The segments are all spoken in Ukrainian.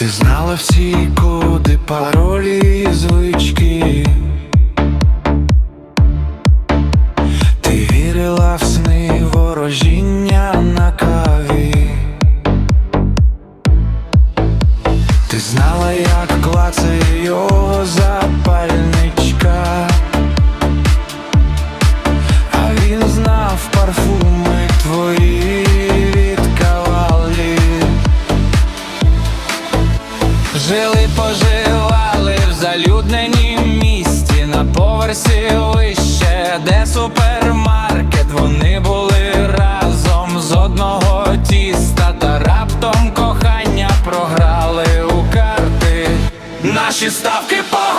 Ти знала всі коди, паролі звички. Жили, в залюдненім місті на поверсі вище, де супермаркет. Вони були разом з одного тіста, та раптом кохання програли у карти. Наші ставки погоріли,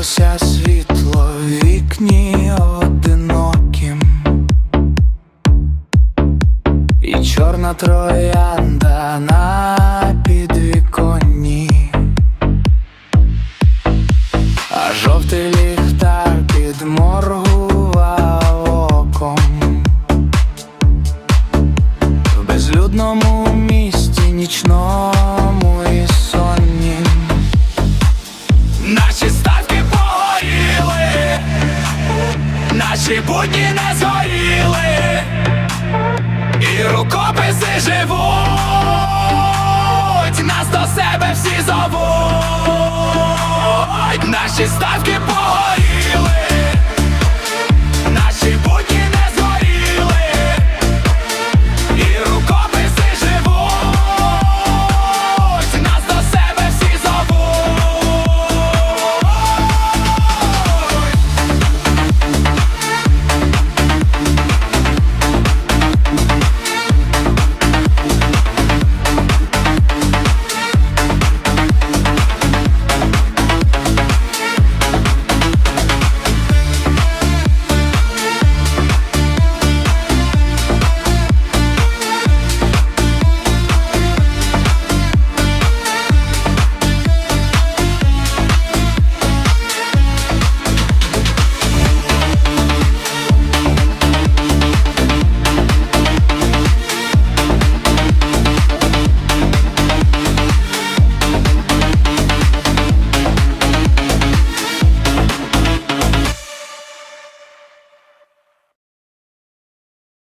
Лишилося світло в вікні одиноким, і чорна троянда на підвіконні, а жовтий ліхтар підморгував оком. В безлюдному Наші будні не згоріли, і рукописи живуть.